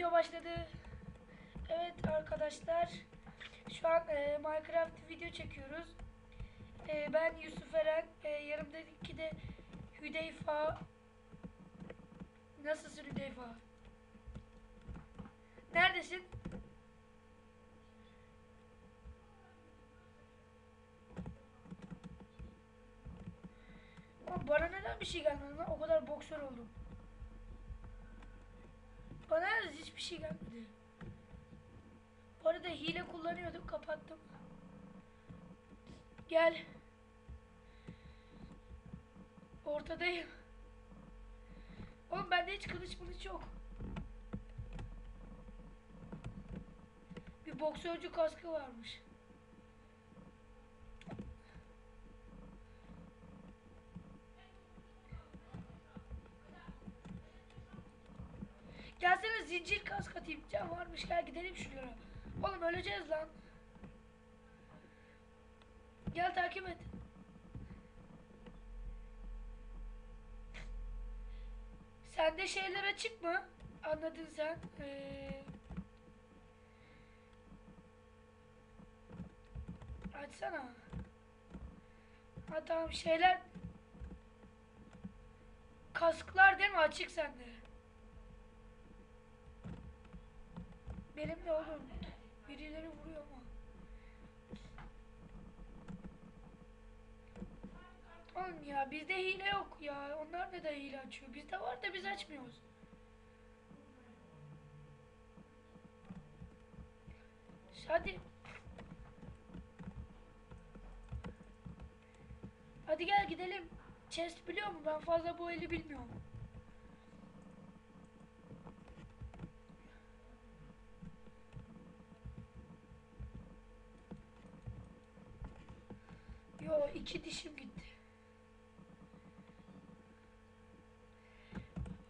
Video başladı. Evet arkadaşlar. Şu an e, Minecraft video çekiyoruz. E, ben Yusuf Eren. E, yanımdaki de Hüdeyfa. Nasılsın Hüdeyfa? Neredesin? Bana neden bir şey gelmedi lan? O kadar boksör oldum. Bana hiçbir şey gelmedi. Bu arada hile kullanıyordum kapattım. Gel. Ortadayım. Oğlum bende hiç kılıç mılıç yok. Bir boksörcü kaskı varmış. Zincir kask atayım. Can varmış gel gidelim şuralara. Oğlum öleceğiz lan. Gel takip et. Sende şeyler açık mı? Anladın sen. Ee... Açsana. Ha tamam şeyler... Kasklar değil mi açık sende? Benim de oğlum. Birileri vuruyor ama. Oğlum ya bizde hile yok ya. Onlar neden hile açıyor? Bizde var da biz açmıyoruz. Hadi. Hadi gel gidelim. Chest biliyor mu? Ben fazla bu eli bilmiyorum. Yo iki dişim gitti.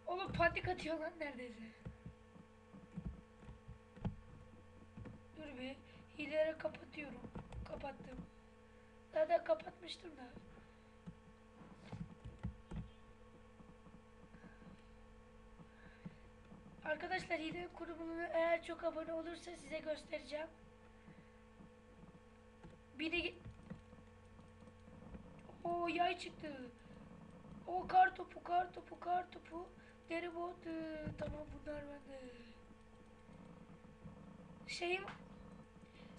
Oğlum panik atıyor lan neredeyse. Dur bir hileleri kapatıyorum. Kapattım. Zaten kapatmıştım da. Arkadaşlar hile kurumunu eğer çok abone olursa size göstereceğim. Biri o yay çıktı. O kar topu, kar topu, kar topu. Deri bot. ee, Tamam bunlar bende. Şeyim.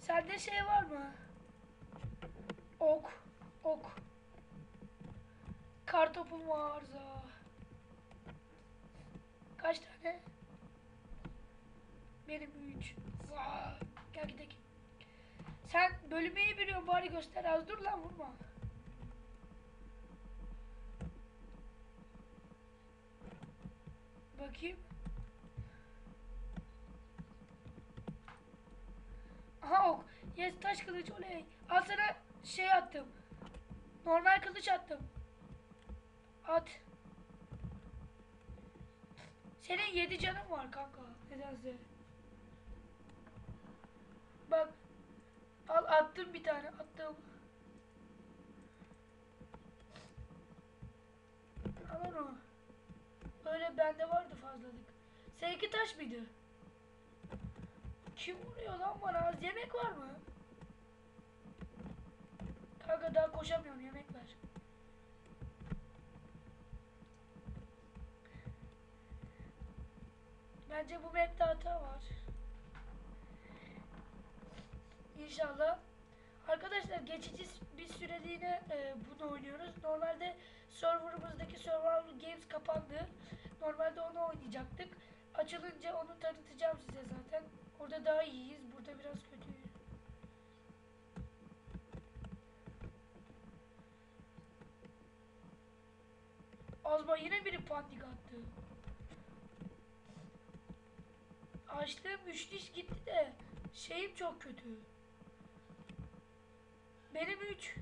Sende şey var mı? Ok. Ok. Kar topum var za. Kaç tane? Benim üç. Za. Gel gidelim. Sen bölümeyi biliyorsun bari göster az dur lan vurma. Bakayım. Aha ok. Yes taş kılıç oley. Al sana şey attım. Normal kılıç attım. At. Senin yedi canın var kanka. Nedense. Bak. Al attım bir tane. Attım. Al onu. Öyle bende vardı fazlalık. Seninki taş mıydı? Kim vuruyor lan bana? Az yemek var mı? Kanka daha koşamıyorum yemek ver. Bence bu map'te hata var. İnşallah. Arkadaşlar geçici bir süreliğine e, bunu oynuyoruz. Normalde serverımızdaki Survival Games kapandı. Normalde onu oynayacaktık. Açılınca onu tanıtacağım size zaten. Orada daha iyiyiz. Burada biraz kötüyüz. Azma yine biri panik attı. Açlığım 3 diş gitti de şeyim çok kötü. Benim 3.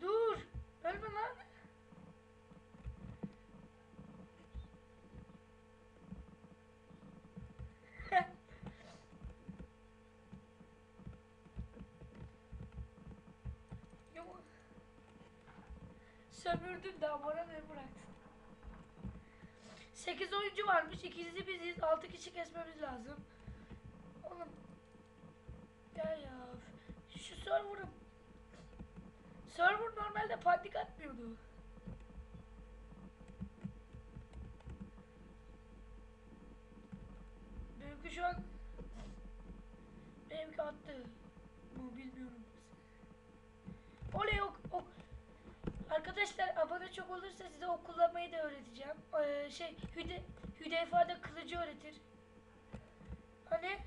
Dur. Ölme lan. Yok. Sömürdüm daha bana ne bıraktın? 8 oyuncu varmış. İkisi biziz. 6 kişi kesmemiz lazım. Oğlum. Gel ya. Şu server'ı Server normalde panik atmıyordu. Benimki şu an benimki attı. Mu bilmiyorum. Oley. Arkadaşlar abone çok olursa size ok kullanmayı da öğreteceğim. Ee, şey Hüde Hüdeyfa'da kılıcı öğretir. Hani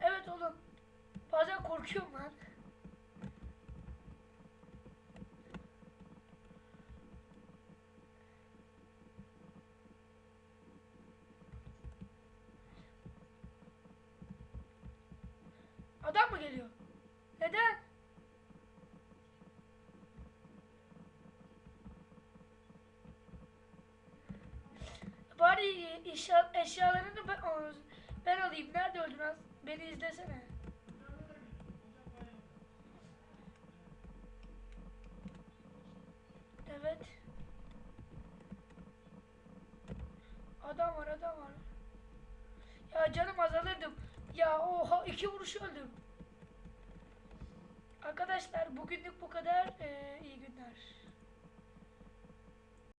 Evet oğlum. Bazen korkuyorum lan. Adam mı geliyor? Neden? Bari eşya, eşyalarını ben, ben alayım. Nerede öldün az? Beni izlesene. Evet. Adam var adam var. Ya canım azalırdım. Ya oha iki vuruş öldüm. Arkadaşlar bugünlük bu kadar. Ee, iyi günler.